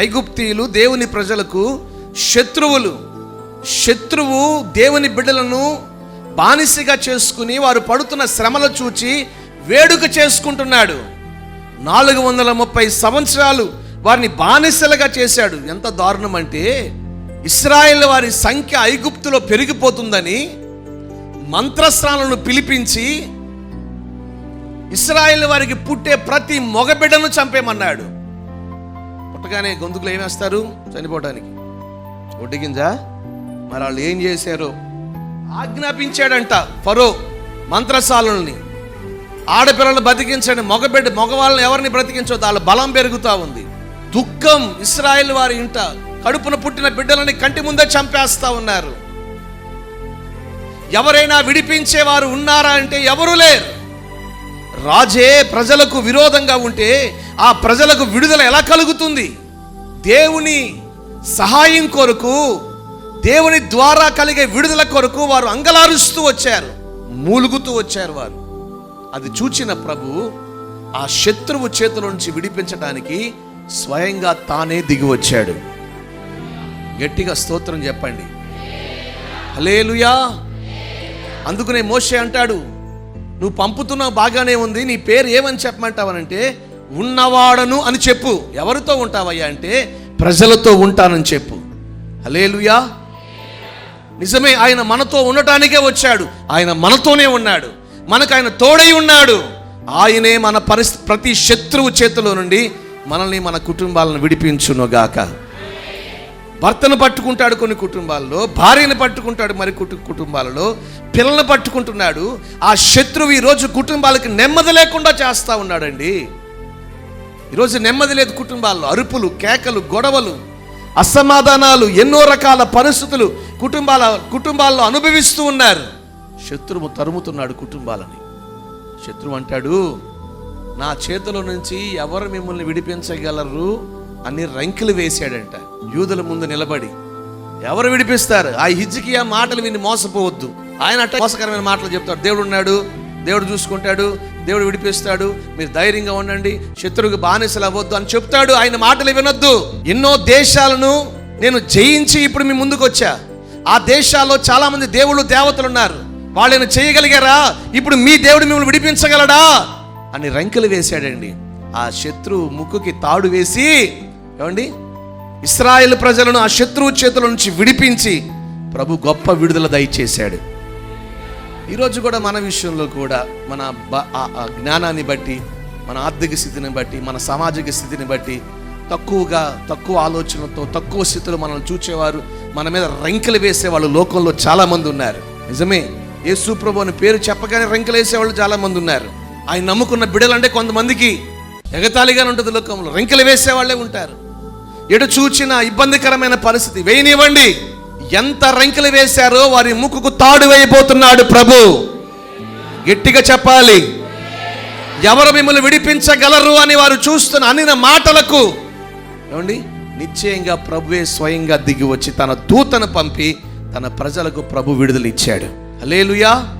ఐగుప్తీయులు దేవుని ప్రజలకు శత్రువులు. శత్రువు దేవుని బిడ్డలను బానిసగా చేసుకుని వారు పడుతున్న శ్రమలు చూచి వేడుక చేసుకుంటున్నాడు. నాలుగు వందల ముప్పై సంవత్సరాలు వారిని బానిసలుగా చేశాడు. ఎంత దారుణం అంటే ఇస్రాయేల్ వారి సంఖ్య ఐగుప్తులో పెరిగిపోతుందని మంత్రస్నాలను పిలిపించి ఇస్రాయేల్ వారికి పుట్టే ప్రతి మగబిడ్డను చంపేమన్నాడు. పుట్టగానే గొంతుకులు ఏమేస్తారు చనిపోవడానికి ఒడ్డిగింజ మరి వాళ్ళు ఏం చేశారు? ఆజ్ఞాపించాడంట ఫరో మంత్రశాలని ఆడపిల్లలు బతికించండి మగబిడ్డ మగవాళ్ళని ఎవరిని బ్రతికించో వాళ్ళ బలం పెరుగుతూ ఉంది. దుఃఖం ఇస్రాయల్ వారి ఇంట కడుపున పుట్టిన బిడ్డలని కంటి ముందే చంపేస్తా ఉన్నారు. ఎవరైనా విడిపించేవారు ఉన్నారా అంటే ఎవరు లేరు. రాజే ప్రజలకు విరోధంగా ఉంటే ఆ ప్రజలకు విడుదల ఎలా కలుగుతుంది? దేవుని సహాయం కొరకు దేవుని ద్వారా కలిగే విడుదల కొరకు వారు అంగలారుస్తూ వచ్చారు మూలుగుతూ వచ్చారు వారు. అది చూచిన ప్రభు ఆ శత్రువు చేతుల నుంచి విడిపించడానికి స్వయంగా తానే దిగి వచ్చాడు. గట్టిగా స్తోత్రం చెప్పండి. హలేలుయా అందుకనే మోషే అంటాడు నువ్వు పంపుతున్నావు బాగానే ఉంది నీ పేరు ఏమని చెప్పమంటావనంటే ఉన్నవాడను అని చెప్పు. ఎవరితో ఉంటావయ్యా అంటే ప్రజలతో ఉంటానని చెప్పు. హలేలుయా నిజమే ఆయన మనతో ఉండటానికే వచ్చాడు. ఆయన మనతోనే ఉన్నాడు. మనకు ఆయన తోడై ఉన్నాడు. ఆయనే మన పరిస్థితి ప్రతి శత్రువు చేతిలో నుండి మనల్ని మన కుటుంబాలను విడిపించునుగాక. భర్తను పట్టుకుంటాడు కొన్ని కుటుంబాల్లో భార్యను పట్టుకుంటాడు మరి కుటుంబాలలో పిల్లల్ని పట్టుకుంటున్నాడు. ఆ శత్రువు ఈరోజు కుటుంబాలకి నెమ్మది లేకుండా చేస్తూ ఉన్నాడండి. ఈరోజు నెమ్మది లేదు కుటుంబాల్లో. అరుపులు కేకలు గొడవలు అసమాధానాలు ఎన్నో రకాల పరిస్థితులు కుటుంబాల కుటుంబాల్లో అనుభవిస్తూ ఉన్నారు. శత్రువు తరుముతున్నాడు కుటుంబాలని. శత్రువు అంటాడు నా చేతిలో నుంచి ఎవరు మిమ్మల్ని విడిపించగలరు? అని రంకెలు వేశాడంట. యూదుల ముందు నిలబడి ఎవరు విడిపిస్తారు? ఆ హిజ్జికి ఆ మాటలు విని మోసపోవద్దు. ఆయన అట్ట మోసకరమైన మాటలు చెప్తాడు. దేవుడు ఉన్నాడు దేవుడు చూసుకుంటాడు దేవుడు విడిపిస్తాడు మీరు ధైర్యంగా ఉండండి శత్రువుకి బానిసలు అవ్వద్దు అని చెప్తాడు. ఆయన మాటలు వినొద్దు. ఎన్నో దేశాలను నేను జయించి ఇప్పుడు మీ ముందుకు వచ్చా. ఆ దేశాల్లో చాలా మంది దేవుళ్ళు దేవతలు ఉన్నారు. వాళ్ళని చేయగలిగారా? ఇప్పుడు మీ దేవుడు మిమ్మల్ని విడిపించగలడా? అని రంకెలు వేశాడండి. ఆ శత్రువు ముక్కుకి తాడు వేసి ఏమండి? ఇస్రాయేల్ ప్రజలను ఆ శత్రువు చేతుల నుంచి విడిపించి ప్రభు గొప్ప విడుదల దయచేశాడు. ఈరోజు కూడా మన విషయంలో కూడా మన ఆ- ఆ జ్ఞానాన్ని బట్టి మన ఆర్థిక స్థితిని బట్టి మన సామాజిక స్థితిని బట్టి తక్కువగా తక్కువ ఆలోచనతో తక్కువ స్థితిలో మనల్ని చూచేవారు మన మీద రంకెలు వేసేవాళ్ళు లోకంలో చాలామంది ఉన్నారు. నిజమే యేసు ప్రభు అని పేరు చెప్పగానే రంకెలు వేసేవాళ్ళు చాలా మంది ఉన్నారు. ఆయన నమ్ముకున్న బిడలంటే కొంతమందికి ఎగతాళిగానే ఉంటుంది లోకంలో. రంకెలు వేసేవాళ్ళే ఉంటారు. ఎటు చూచిన ఇబ్బందికరమైన పరిస్థితి. వేయనివ్వండి. ఎంత రంకెలు వేశారో వారి ముక్కుకు తాడు వేయబోతున్నాడు ప్రభు. గట్టిగా చెప్పాలి. ఎవరు మిమ్మల్ని విడిపించగలరు అని వారు చూస్తున్న అనిన మాటలకు. ఏమండి? నిశ్చయంగా ప్రభువే స్వయంగా దిగి వచ్చి తన దూతను పంపి తన ప్రజలకు ప్రభు విడుదల ఇచ్చాడు. అలేలుయా